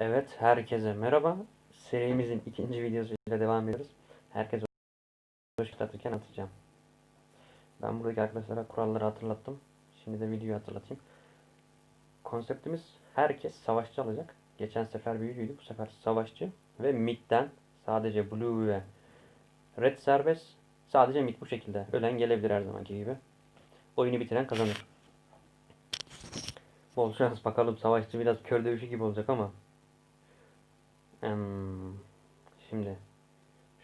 Evet, herkese merhaba. Serimizin ikinci videosuyla devam ediyoruz. Herkese hoş geldin atacağım. Ben buradaki arkadaşlara kuralları hatırlattım. Şimdi de videoyu hatırlatayım. Konseptimiz herkes savaşçı alacak. Geçen sefer büyücüydü, bu sefer savaşçı. Ve midden sadece blue ve red serbest. Sadece mid bu şekilde. Ölen gelebilir her zamanki gibi. Oyunu bitiren kazanır. Bol şans bakalım savaşçı biraz kör dövüşü gibi olacak ama Hmm, şimdi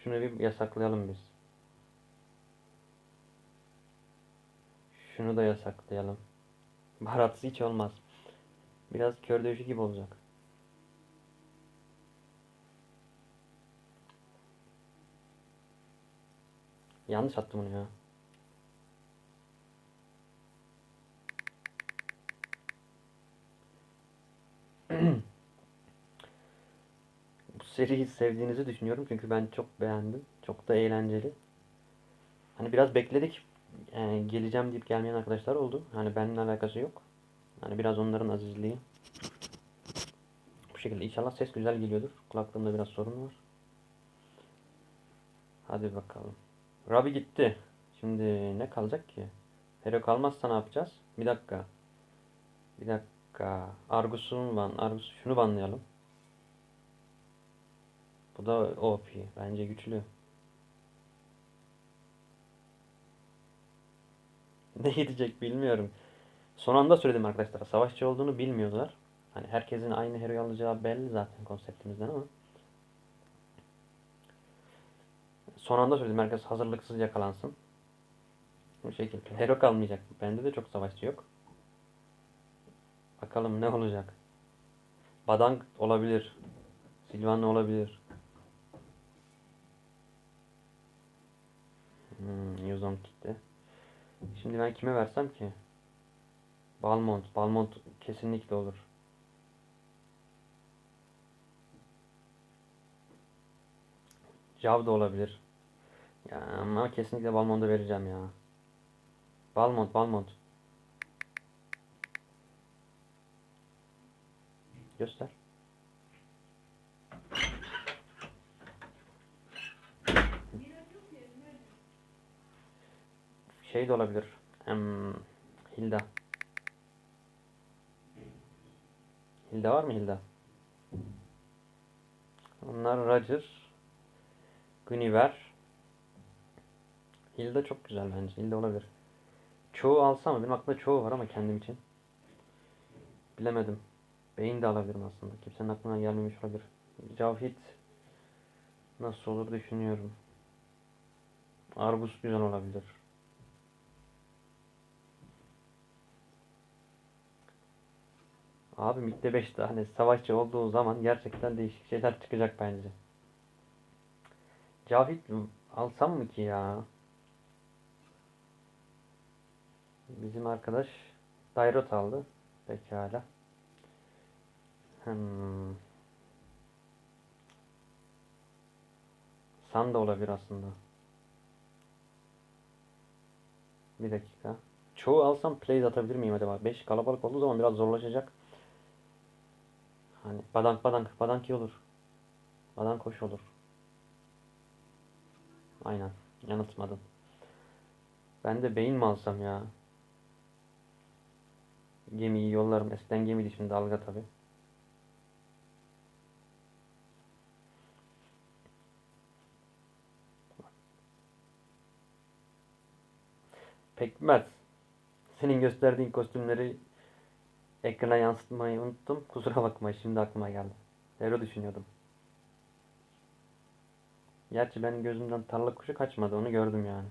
şunu bir yasaklayalım biz. Şunu da yasaklayalım. Baharatsız hiç olmaz. Biraz kör dövüşü gibi olacak. Yanlış attım onu ya. Bu seriyi sevdiğinizi düşünüyorum çünkü ben çok beğendim. Çok da eğlenceli. Hani biraz bekledik. Yani geleceğim deyip gelmeyen arkadaşlar oldu. Hani benimle alakası yok. Hani biraz onların azizliği. Bu şekilde inşallah ses güzel geliyordur. Kulaklığımda biraz sorun var. Hadi bakalım. Rabi gitti. Şimdi ne kalacak ki? Hero kalmazsa ne yapacağız? Bir dakika. Bir dakika. Argus'un ban. Argus şunu banlayalım. Bu da OP. Bence güçlü. Ne gidecek bilmiyorum. Son anda söyledim arkadaşlar. Savaşçı olduğunu bilmiyorlar. Hani herkesin aynı hero'yu alacağı belli zaten konseptimizden ama. Son anda söyledim. Herkes hazırlıksız yakalansın. Bu şekilde. Hero kalmayacak. Bende de çok savaşçı yok. Bakalım ne olacak. Badang olabilir. Silvanlı olabilir. Hmm, Yuzon gitti. Şimdi ben kime versem ki? Balmont. Balmont kesinlikle olur. Jav da olabilir. Ya ama kesinlikle Balmont'a vereceğim ya. Balmont, Balmont. Göster. Şey de olabilir. Hmm, Hilda. Hilda var mı Hilda? Onlar Roger. Guinevere. Hilda çok güzel bence. Hilda olabilir. Çoğu alsam mı? Benim aklımda çoğu var ama kendim için. Bilemedim. Beyin de alabilirim aslında. Kimsenin aklına gelmemiş olabilir. Cavhit nasıl olur düşünüyorum. Argus güzel olabilir. Abi midde 5 tane savaşçı olduğu zaman gerçekten değişik şeyler çıkacak bence. Cavit alsam mı ki ya? Bizim arkadaş Dairot aldı. Pekala. Hmm. San da olabilir aslında. Bir dakika. Çoğu alsam plays atabilir miyim acaba? 5 kalabalık olduğu zaman biraz zorlaşacak. Hani badank badank badank iyi olur. Badank hoş olur. Aynen. Yanıltmadın. Ben de beyin mi alsam ya? Gemiyi yollarım. Eskiden gemiydi şimdi dalga tabi. Pekmez. Senin gösterdiğin kostümleri ekrana yansıtmayı unuttum. Kusura bakma şimdi aklıma geldi. Öyle düşünüyordum. Gerçi benim gözümden tarla kuşu kaçmadı onu gördüm yani.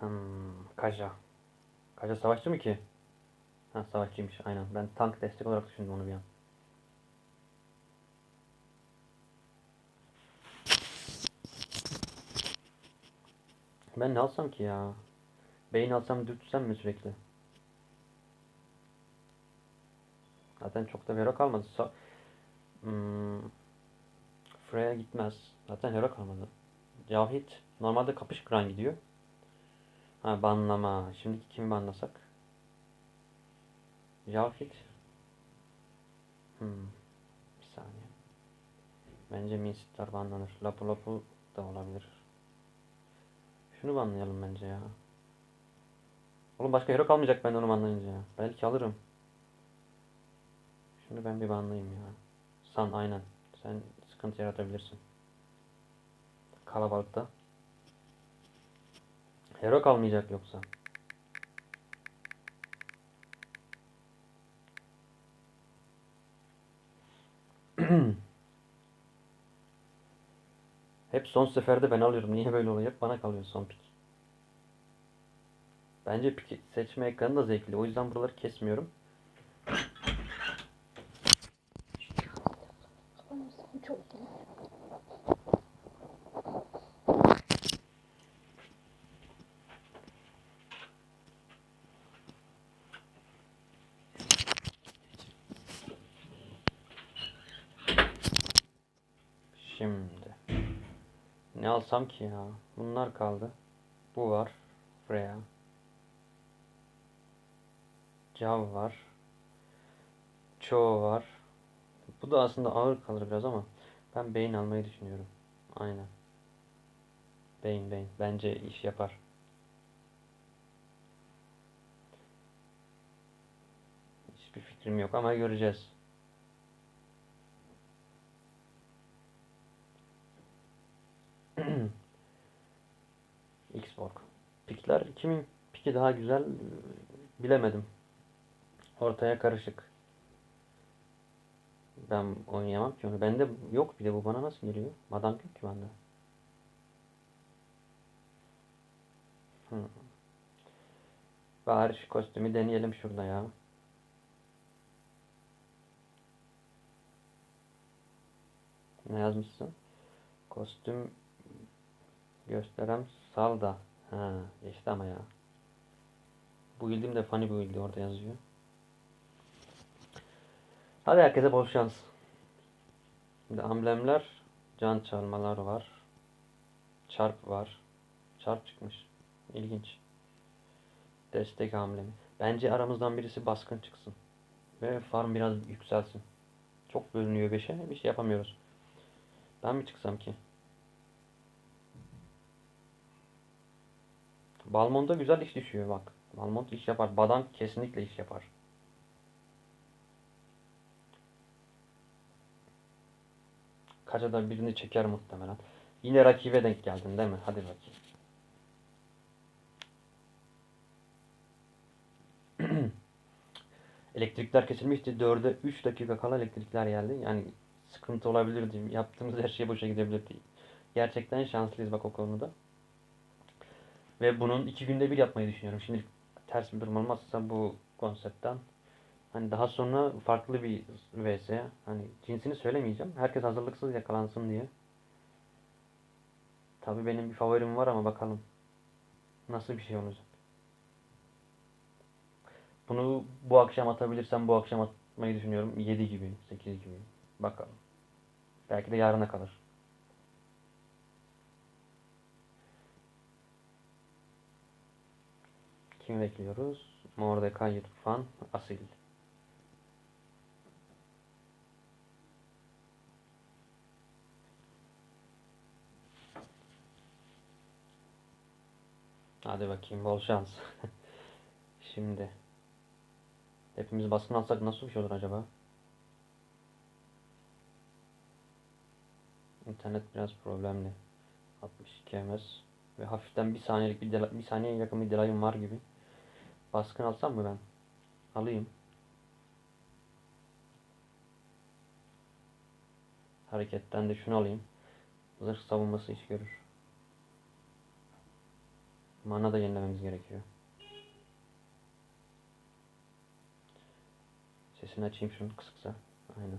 Hmm, Kaja. Kaja savaşçı mı ki? Ha savaşçıymış aynen. Ben tank destek olarak düşündüm onu bir an. Ben ne alsam ki ya? Beyin alsam dürtsem mi sürekli? Zaten çok da hero kalmadı. Sa hmm. Freya gitmez. Zaten hero kalmadı. Cavhit normalde kapış kıran gidiyor. Ha banlama. Şimdi kimi banlasak? Javfit. Hmm. Bir saniye. Bence Minsitler banlanır. Lapu Lapu da olabilir. Şunu banlayalım bence ya. Oğlum başka hero kalmayacak ben onu banlayınca. Belki alırım. Şunu ben bir banlayayım ya. San aynen. Sen sıkıntı yaratabilirsin. Kalabalıkta. Hero kalmayacak yoksa. Hep son seferde ben alıyorum. Niye böyle oluyor? Hep bana kalıyor son pik. Bence pik seçme ekranı da zevkli. O yüzden buraları kesmiyorum. Çok Şimdi. Ne alsam ki ya? Bunlar kaldı. Bu var. Freya. Cav var. Çoğu var. Bu da aslında ağır kalır biraz ama ben beyin almayı düşünüyorum. Aynen. Beyin beyin. Bence iş yapar. Hiçbir fikrim yok ama göreceğiz. Xborg. Pikler kimin piki daha güzel bilemedim. Ortaya karışık. Ben oynayamam ki onu. Bende yok bir de bu bana nasıl geliyor? Madam yok ki bende. Hmm. Bari şu kostümü deneyelim şurada ya. Ne yazmışsın? Kostüm gösteren salda. Ha, geçti ama ya. Bu bildiğim de funny build'i orada yazıyor. Hadi herkese bol şans. Şimdi amblemler, can çalmalar var. Çarp var. Çarp çıkmış. İlginç. Destek amblemi. Bence aramızdan birisi baskın çıksın. Ve farm biraz yükselsin. Çok bölünüyor 5'e. Bir şey yapamıyoruz. Ben mi çıksam ki? Balmont'a güzel iş düşüyor bak. Balmont iş yapar. Badan kesinlikle iş yapar. Kaçada birini çeker muhtemelen. Yine rakibe denk geldin değil mi? Hadi bakayım. Elektrikler kesilmişti. 4'e 3 dakika kala elektrikler geldi. Yani sıkıntı olabilirdi. Yaptığımız her şey boşa gidebilirdi. Gerçekten şanslıyız bak o konuda. Ve bunun iki günde bir yapmayı düşünüyorum. Şimdi ters bir durum olmazsa bu konseptten. Hani daha sonra farklı bir vs. Hani cinsini söylemeyeceğim. Herkes hazırlıksız yakalansın diye. Tabii benim bir favorim var ama bakalım. Nasıl bir şey olacak. Bunu bu akşam atabilirsem bu akşam atmayı düşünüyorum. 7 gibi, 8 gibi. Bakalım. Belki de yarına kalır. Kim bekliyoruz? Mordecai Tufan Asil. Hadi bakayım bol şans. Şimdi hepimiz baskın alsak nasıl bir şey olur acaba? İnternet biraz problemli. 62 ms ve hafiften bir saniyelik bir, bir saniye yakın bir delayım var gibi. Baskın alsam mı ben? Alayım. Hareketten de şunu alayım. Zırh savunması iş görür. Mana da yenilememiz gerekiyor. Sesini açayım şunu kısıksa. Aynen.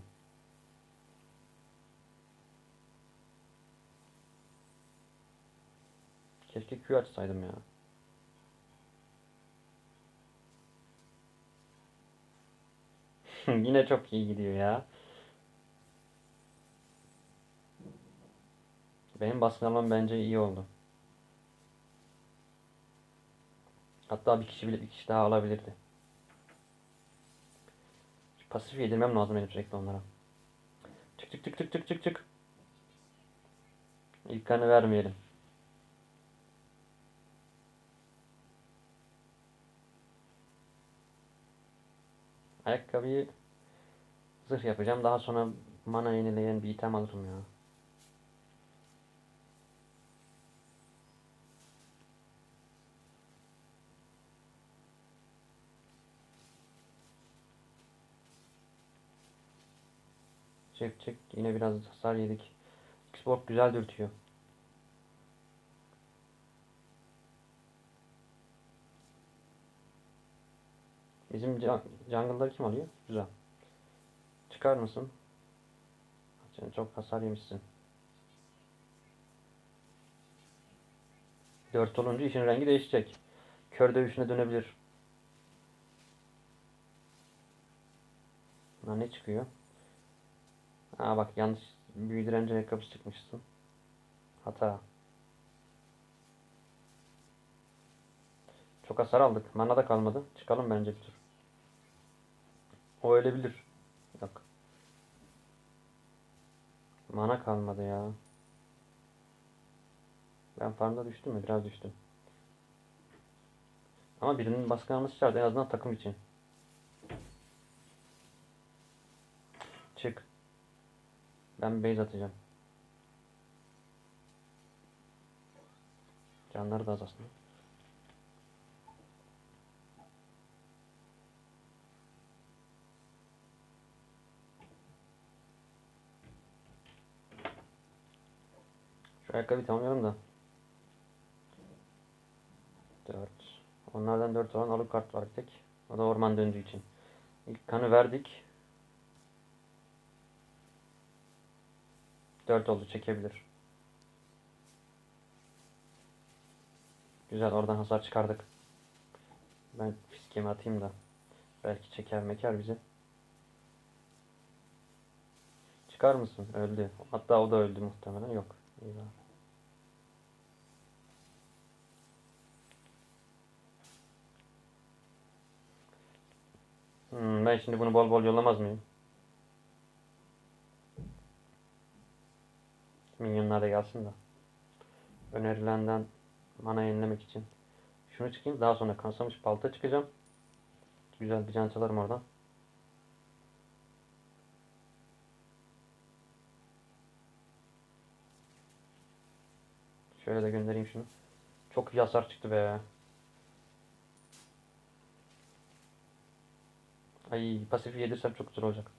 Keşke Q açsaydım ya. Yine çok iyi gidiyor ya. Benim baskın almam bence iyi oldu. Hatta bir kişi bile bir kişi daha alabilirdi. Pasif yedirmem lazım benim sürekli onlara. Çık çık çık çık çık çık çık. İlk kanı vermeyelim. Ayakkabıyı zırh yapacağım. Daha sonra mana yenileyen bir item alırım ya. Çek çek. Yine biraz hasar yedik. Xbox güzel dürtüyor. Bizim can- jungle'ları kim alıyor? Güzel. Çıkar mısın? Sen çok hasar yemişsin. 4 olunca işin rengi değişecek. Kör dövüşüne dönebilir. Bunlar ne çıkıyor? Aa bak yanlış büyü direnci ayakkabısı çıkmışsın. Hata. Çok hasar aldık. Mana da kalmadı. Çıkalım bence bir tur. O ölebilir. Yok. Mana kalmadı ya. Ben farmda düştüm mü? Biraz düştüm. Ama birinin baskı alması şart. En azından takım için. Çık. Ben base atacağım. Canları da az aslında. Şu ayakkabıyı tamamlayalım da. 4. Onlardan 4 olan alıp kart var tek. O da orman döndüğü için. İlk kanı verdik. 4 oldu çekebilir. Güzel oradan hasar çıkardık. Ben fiskemi atayım da. Belki çeker meker bizi. Çıkar mısın? Öldü. Hatta o da öldü muhtemelen. Yok. Eyvah. Hmm, ben şimdi bunu bol bol yollamaz mıyım? Minyonlar da gelsin de. Önerilenden mana yenilemek için. Şunu çıkayım. Daha sonra kansamış balta çıkacağım. Güzel bir can çalarım oradan. Şöyle de göndereyim şunu. Çok iyi hasar çıktı be. Ay pasifi yedirsem çok güzel olacak.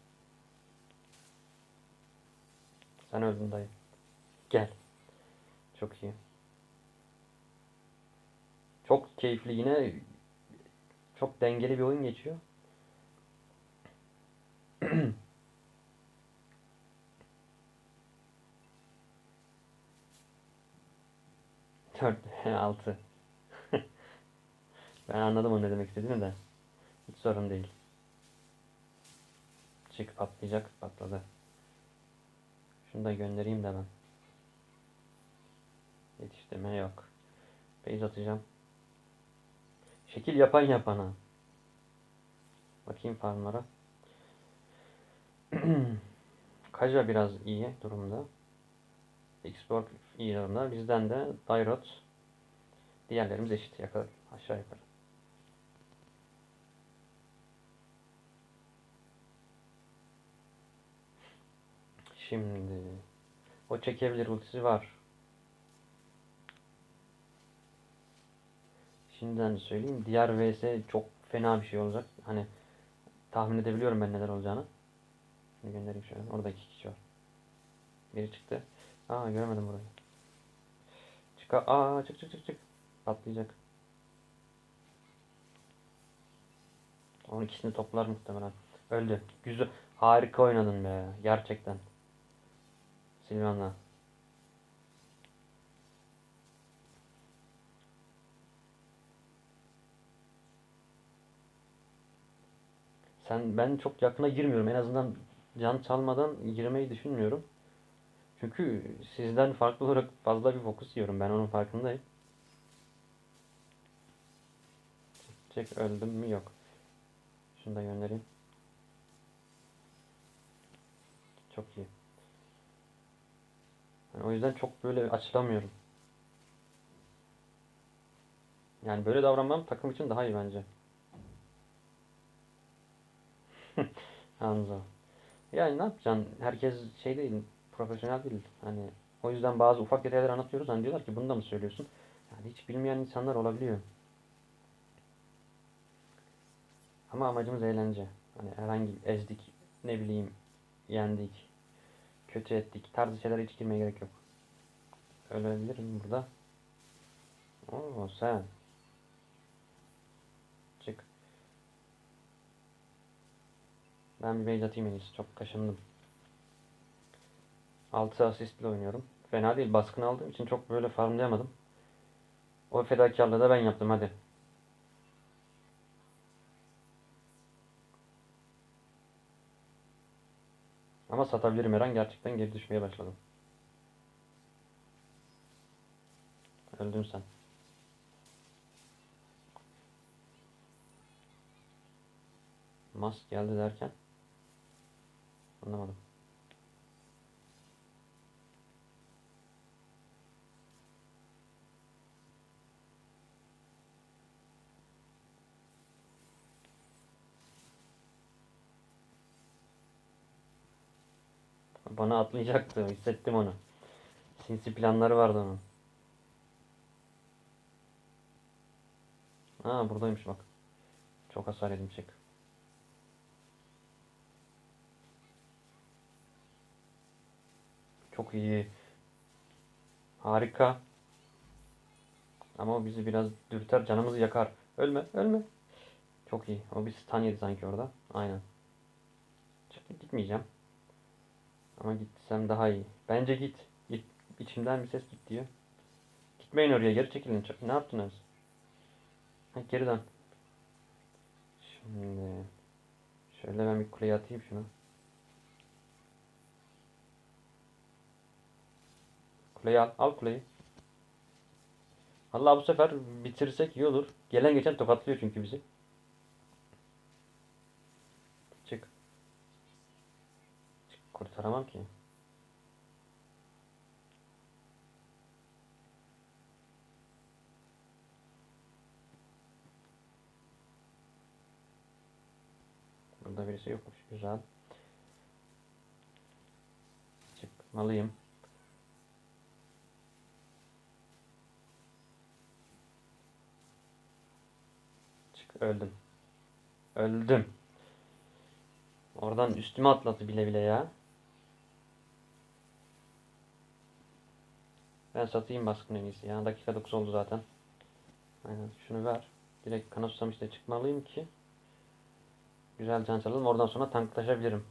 Sen öldün dayı. Gel. Çok iyi. Çok keyifli yine. Çok dengeli bir oyun geçiyor. Dört, altı. Ben anladım onu ne demek istediğini de. Hiç sorun değil. Çık patlayacak. Patladı. Şunu da göndereyim de ben. Yetiştirme yok. Base atacağım. Şekil yapan yapana. Bakayım farmlara. Kaja biraz iyi durumda. Export iyi durumda. Bizden de Dairot. Diğerlerimiz eşit yakar aşağı yukarı. Şimdi o çekebilir ultisi var. Şimdiden söyleyeyim. Diğer vs çok fena bir şey olacak. Hani tahmin edebiliyorum ben neler olacağını. Şimdi göndereyim şöyle. Orada iki kişi var. Biri çıktı. Aa görmedim burayı. Çık aa çık çık çık çık. Patlayacak. Onun ikisini toplar muhtemelen. Öldü. Güzel. Harika oynadın be. Gerçekten. Silvana. Sen ben çok yakına girmiyorum. En azından can çalmadan girmeyi düşünmüyorum. Çünkü sizden farklı olarak fazla bir fokus yiyorum. Ben onun farkındayım. Çek öldüm mü yok. Şunu da göndereyim. Çok iyi. Yani o yüzden çok böyle açılamıyorum. Yani böyle davranmam takım için daha iyi bence. Hamza. Yani ne yapacaksın? Herkes şey değil, profesyonel değil. Hani o yüzden bazı ufak detayları anlatıyoruz. Hani diyorlar ki bunu da mı söylüyorsun? Yani hiç bilmeyen insanlar olabiliyor. Ama amacımız eğlence. Hani herhangi ezdik, ne bileyim, yendik, kötü ettik tarzı şeylere hiç girmeye gerek yok. Ölebilirim burada. Oo sen. Çık. Ben bir base atayım en. Çok kaşındım. 6 asistle oynuyorum. Fena değil. Baskın aldığım için çok böyle farmlayamadım. O fedakarlığı da ben yaptım hadi. Ama satabilirim her an gerçekten geri düşmeye başladım. Öldün sen. Mas geldi derken anlamadım. Bana atlayacaktı. Hissettim onu. Sinsi planları vardı onun. Ha buradaymış bak. Çok hasar yedim çek. Çok iyi. Harika. Ama o bizi biraz dürter, canımızı yakar. Ölme, ölme. Çok iyi. O bir stun sanki orada. Aynen. Çıkıp gitmeyeceğim. Ama gitsem daha iyi. Bence git. Git. İçimden bir ses git diyor. Gitmeyin oraya. Geri çekilin. Ne yaptınız? Ha, geri dön. Şimdi şöyle ben bir kuleye atayım şunu. Kuleyi al. Al kuleyi. Allah bu sefer bitirirsek iyi olur. Gelen geçen tokatlıyor çünkü bizi. Çık. Çık. Kurtaramam ki. Burada birisi yokmuş. Güzel. Çıkmalıyım. Çık öldüm. Öldüm. Oradan üstüme atladı bile bile ya. Ben satayım baskın en iyisi ya. Dakika 9 oldu zaten. Aynen şunu ver. Direkt kana susamışta çıkmalıyım ki. Güzel can çalalım. Oradan sonra tanklaşabilirim.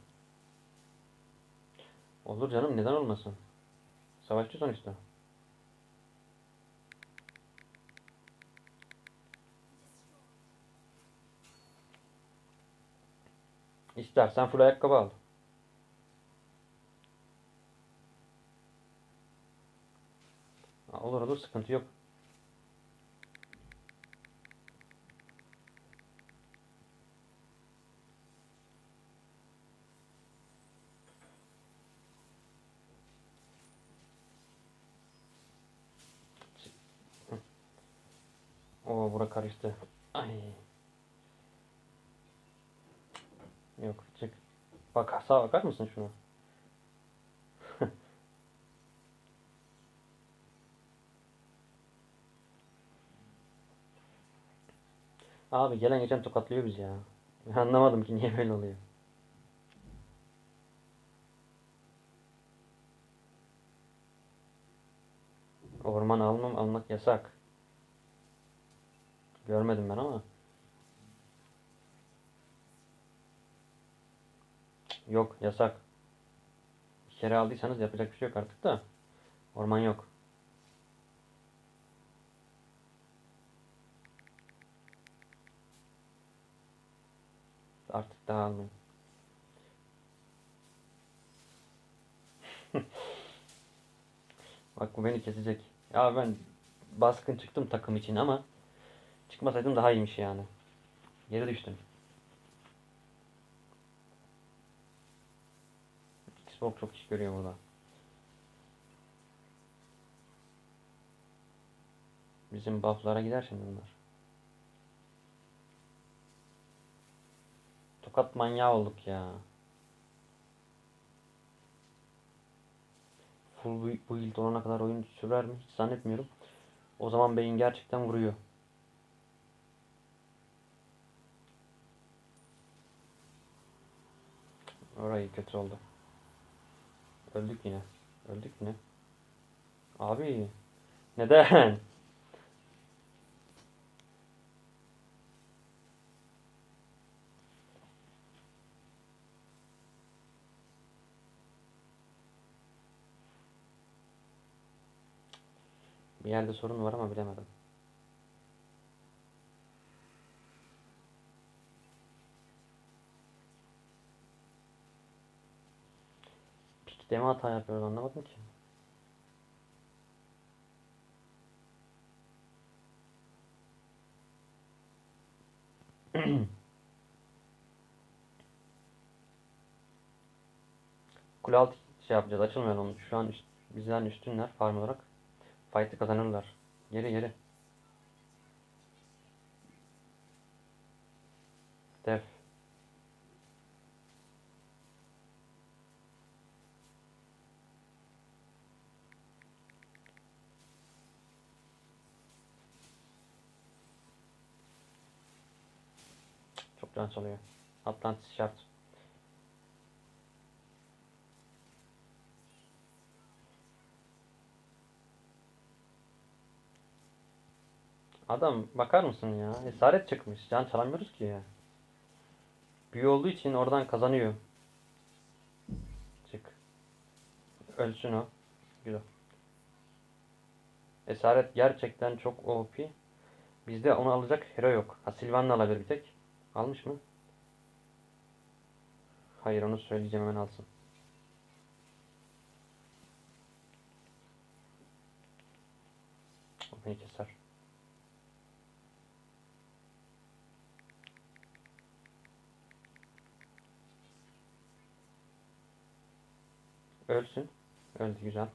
Olur canım neden olmasın? Savaşçı sonuçta. İstersen full ayakkabı al. Ha, Olur olur sıkıntı yok. Oo bura karıştı. Ay. Yok çık. Bak sağa bakar mısın şuna? Abi gelen geçen tokatlıyor bizi ya. Anlamadım ki niye böyle oluyor. Orman almam almak yasak. Görmedim ben ama. Yok yasak. Bir kere aldıysanız yapacak bir şey yok artık da. Orman yok. Artık daha almayın. Bak bu beni kesecek. Ya ben baskın çıktım takım için ama çıkmasaydım daha iyiymiş yani. Geri düştüm. Xbox çok iş görüyor burada. Bizim bufflara gider şimdi bunlar. Tokat manyağı olduk ya. Full bu- build olana kadar oyun sürer mi? Hiç zannetmiyorum. O zaman beyin gerçekten vuruyor. Orayı kötü oldu. Öldük yine. Öldük yine. Abi neden? Bir yerde sorun var ama bilemedim. Pikte mi hata yapıyoruz anlamadım ki. Kule şey yapacağız. Açılmıyor onu. Şu an üst, bizden üstünler farm olarak. Fight'ı kazanırlar. Geri geri. Def. Çok can çalıyor. Atlantis şart. Adam bakar mısın ya? Esaret çıkmış. Can çalamıyoruz ki ya. Büyü olduğu için oradan kazanıyor. Çık. Ölsün o. Güzel. Esaret gerçekten çok OP. Bizde onu alacak hero yok. Ha Sylvan'la alabilir bir tek. Almış mı? Hayır onu söyleyeceğim hemen alsın. O beni keser. Ölsün. Öldü güzel.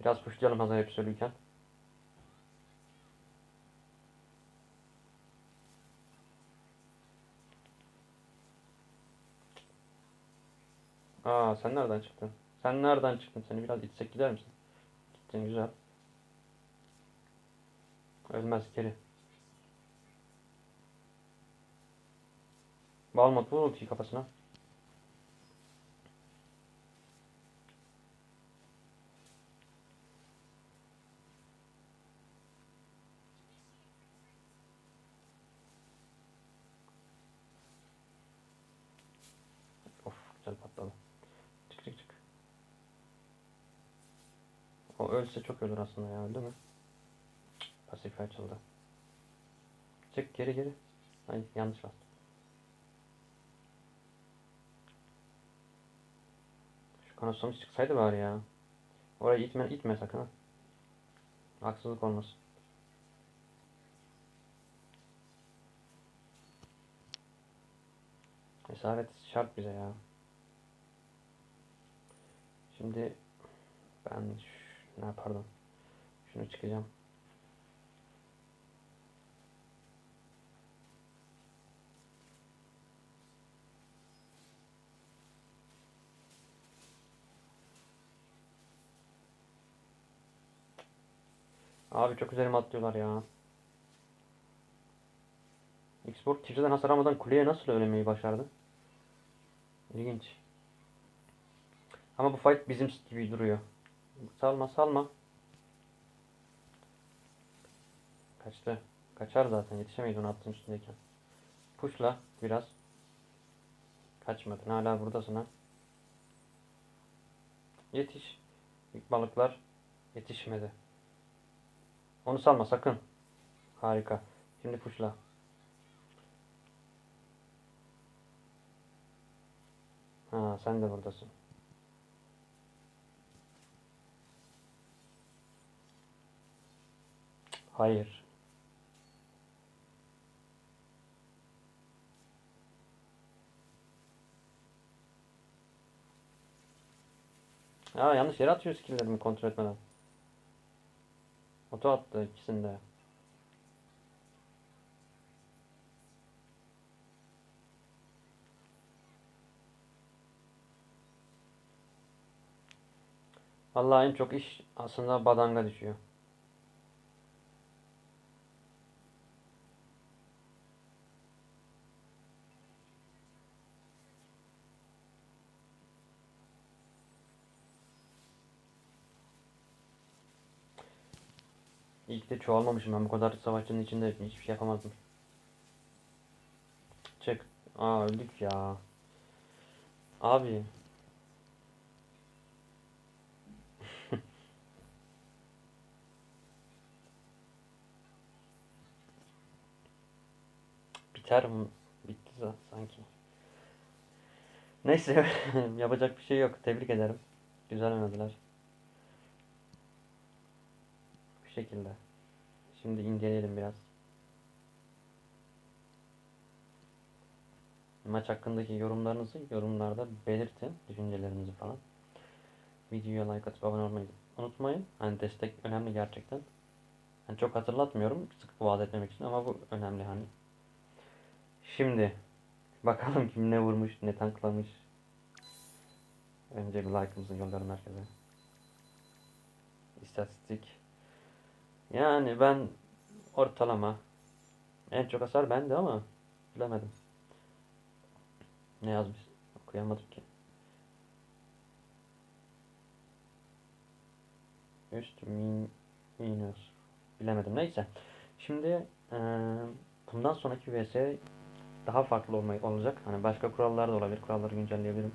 Biraz pushlayalım hazır hep söylüyorken. Aa sen nereden çıktın? Sen nereden çıktın? Seni biraz itsek gider misin? Gittin güzel. Ölmez geri. Balmat vur ultiyi kafasına. Of güzel patladı. Çık çık çık. O ölse çok ölür aslında ya öldü mü? Pasif açıldı. Çık geri geri. Ay yanlış bastım. Şu kanoslamış çıksaydı bari ya. Oraya itme, itme sakın ha. Haksızlık olmasın. Esaret şart bize ya. Şimdi ben ne pardon. Şunu çıkacağım. Abi çok üzerime atlıyorlar ya. Xbox çiftçiden hasar almadan kuleye nasıl ölemeyi başardı? İlginç. Ama bu fight bizim gibi duruyor. Salma salma. Kaçtı. Kaçar zaten yetişemeyiz onu attığın üstündeyken. Pushla biraz. Kaçmadın hala buradasın ha. Yetiş. Büyük balıklar yetişmedi. Onu salma sakın. Harika. Şimdi pushla. Ha sen de buradasın. Hayır. Aa yanlış yere atıyor skilllerimi kontrol etmeden. Oto attı ikisinde. Vallahi en çok iş aslında badanga düşüyor. De çoğalmamışım ben bu kadar savaşçının içinde hiçbir şey yapamazdım. Çık. Aa öldük ya. Abi. Biter mi? Bitti za- sanki. Neyse yapacak bir şey yok. Tebrik ederim. Güzel oynadılar. Bu şekilde. Şimdi inceleyelim biraz. Maç hakkındaki yorumlarınızı yorumlarda belirtin. Düşüncelerinizi falan. Videoya like atıp abone olmayı unutmayın. Hani destek önemli gerçekten. Hani çok hatırlatmıyorum sık vaat etmemek için ama bu önemli hani. Şimdi bakalım kim ne vurmuş, ne tanklamış. Önce bir like'ımızı gönderin herkese. İstatistik. Yani ben ortalama. En çok hasar bende ama bilemedim. Ne yazmış? Okuyamadık ki. Üst min minus. Bilemedim. Neyse. Şimdi eee, bundan sonraki vs daha farklı olmayı olacak. Hani başka kurallar da olabilir. Kuralları güncelleyebilirim.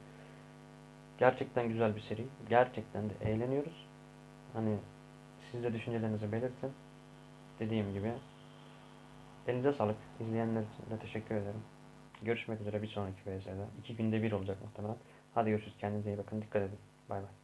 Gerçekten güzel bir seri. Gerçekten de eğleniyoruz. Hani siz de düşüncelerinizi belirtin. Dediğim gibi elinize sağlık. İzleyenler için de teşekkür ederim. Görüşmek üzere bir sonraki VS'de. İki günde bir olacak muhtemelen. Hadi görüşürüz. Kendinize iyi bakın. Dikkat edin. Bay bay.